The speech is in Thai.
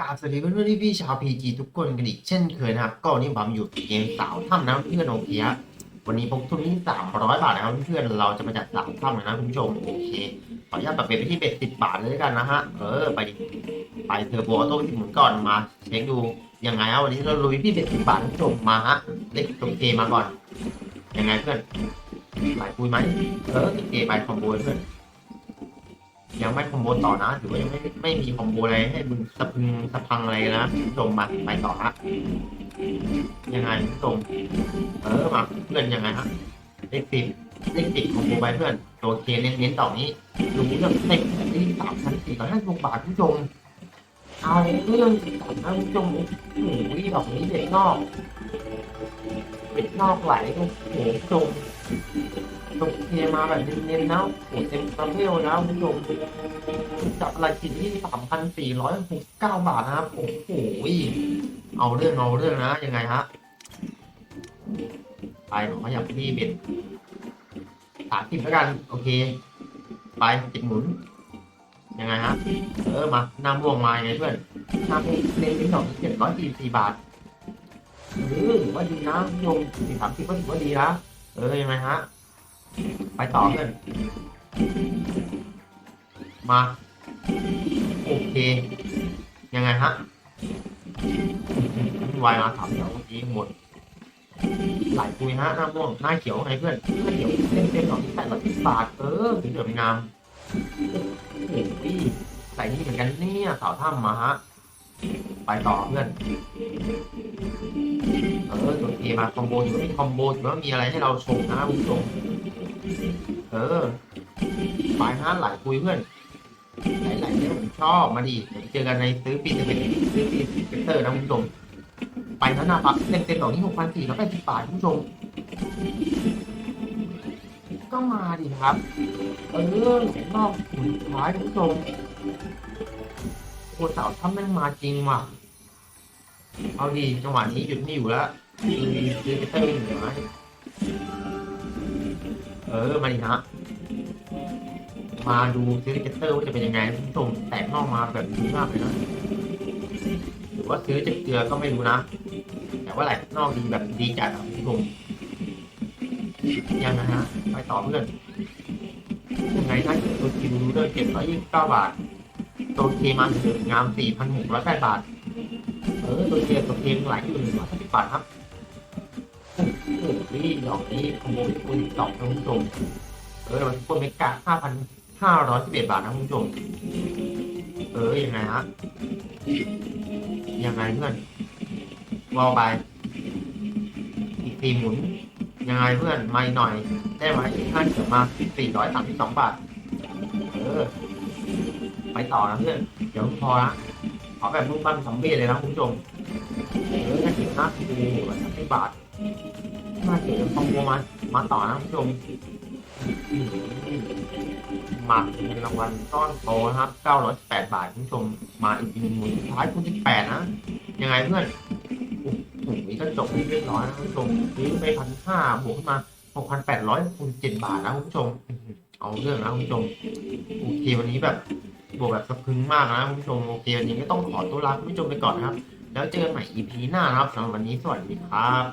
กราบสวัสดีเพื่อนๆพี่ๆชาวพีจีทุกคนกันอีกเช่นเคยนะครับก็วันนี้ผมอยู่เกมสาวถ้ำนะเพื่อนโอเคฮะวันนี้พกทุนที่สามร้อยบาทนะครับเพื่อนเราจะมาจัดสาวถ้ำเลยนะคุณผู้ชมโอเคขออนุญาตปรับเปลี่ยนไปที่เบ็ดสิบบาทเลยกันนะฮะเออไปดิไปเทอร์โบออโต้ที่หมุนก่อนมาเช็คดูยังไงฮะวันนี้เราลุยที่เบ็ดสิบบาทคุณผู้ชมมาฮะเล็กโอเคมาก่อนยังไงเพื่อนหลายคุยไหมเออโอเคไปคอมโบเพื่อน ยังไม่คอมโบต่อนะถือว่ายังไม่ไม่มีคอมโบอะไรให้มึงสะพึงสะพังอะไรนะผู้ชมมาไปต่อฮะยังไงผู้ชมเออมาเพื่อนยังไงฮะเลขสิบเลขสิบคอมโบไปเพื่อนโอเคเน้นเน้นต่อนี้ดูเรื่องเต็มที่สามพันสี่ร้อยห้าสิบาทผู้ชมเอาเรื่องสามนผู้ชมโอ้โหดอกนี้เด็กนอก เด็กนอกไหลโอ้โหผู้ชมตกเทมาแบบเน้นๆนะโอ้เต็มประเภทนะคุณผู้ชมจับอะไรกินที่สามพันสี่ร้อยหกเก้าบาทนะครับโอ้โหเอาเรื่องเอาเรื่องนะยังไงฮะไปขอขยับที่เบ็ดสามสิบแล้วกัน โอเค ไปจิตหมุน ยังไงฮะเออมาน้ำวงมายังไงเพื่อนน้ำรวงเน้นดอกเจ็ดร้อยสี่สี่บาท เออถือว่าดีนะคุณผู้ชมสี่สามสิบก็ถือว่าดีนะเออยังไงฮะ ไปต่อเพื่อนมา โอเค ยังไงฮะวายมาถามเดี๋ยวเมื่อกี้หมดหลายคุยฮะหน้าม่วงหน้าเขียวไงเพื่อนหน้าเขียวเต็มเต็มหน่อยใส่ละสิบบาทเออถึงเดือดงามโอ้โหใส่นี่เหมือนกันเนี่ยสาวถ้ำมาฮะ ไปต่อเพื่อน เอมาคอมโบอยู่ไม่คอมโบถือว่ามีอะไรให้เราชมนะคุณผู้ชมเออไปฮะหลายคุยเพื่อนหลายๆเนี่ยผมชอบมาดิเดี๋ยวเจอกันในซื้อปีจะเป็นซื้อปีสเปกเตอร์นะคุณผู้ชมไปนะหน้าปักเต็มเต็มดอกนี้หกพันสี่ร้อยแปดสิบบาทคุณผู้ชมก็มาดิครับเออหนอกหมุนท้ายคุณผู้ชมโอ้สาวถ้าแม่งมาจริงว่ะเอาดีจังหวะนี้หยุดไม่อยู่แล้ว ซื้อซื้เตอร์หนึ่งไม้เออ มาดิฮะ มาดูซื้อเจเตอร์ว่าจะเป็นยังไงคุณผู้ชมแตกนอกมาแบบดีมากเลยนะ หรือว่าซื้อจะเกลือก็ไม่รู้นะ แต่ว่าแหลกนอกดีแบบดีจัดอะคุณผู้ชมยังนะฮะ ไปต่อเพื่อนยังไงถ้าตัวคิวด้วยเจ็ดร้อยยี่สิบเก้าบาทตัวเคมาเดืองามสี่พันหกร้อยแปดบาท เออตัวเคตัวเคหลายอยู่หนึ่งร้อยห้าสิบบาทครับ โอ้โหนี่ดอกนี้ขโมยคุณตอกนะคุณผู้ชมเออมันคนเมกะห้าพันห้าร้อยสิบเอ็ดบาทนะคุณผู้ชมเออยังไงฮะยังไงเพื่อนวอลไปอีกสี่หมุน ยังไงเพื่อนไม่หน่อย ได้ไหมอีกห้าเกือมาสี่ร้อยสามสิบสองบาท เออ ไปต่อนะเพื่อน เดี๋ยวพอนะขอแบบมุ่งมั่นสำเร็จเลยนะคุณผู้ชมเออถ้าถึงห้าสิบสามสิบบาท มาเก็บคอมโบมา มาต่อนะคุณผู้ชมมาเป็นรางวัลก้อนโตนะครับ918บาทคุณผู้ชม มาอีกหนึ่งหมื่นสุท้ายคุณที่แปดนะ ยังไงเพื่อนโอ้โหก็จบที่เรียบร้อยนะคุณผู้ชมซื้อไปพันห้าบวกขึ้นมา6,800คูณ7บาทนะคุณผู้ชม เอาเรื่องนะคุณผู้ชม โอเควันนี้แบบบวกแบบสะพึงมากนะคุณผู้ชม โอเควันนี้ก็ต้องขอตัวลาคุณผู้ชมไปก่อนนะครับ แล้วเจอกันใหม่ EP หน้านะครับสำหรับวันนี้สวัสดีครับ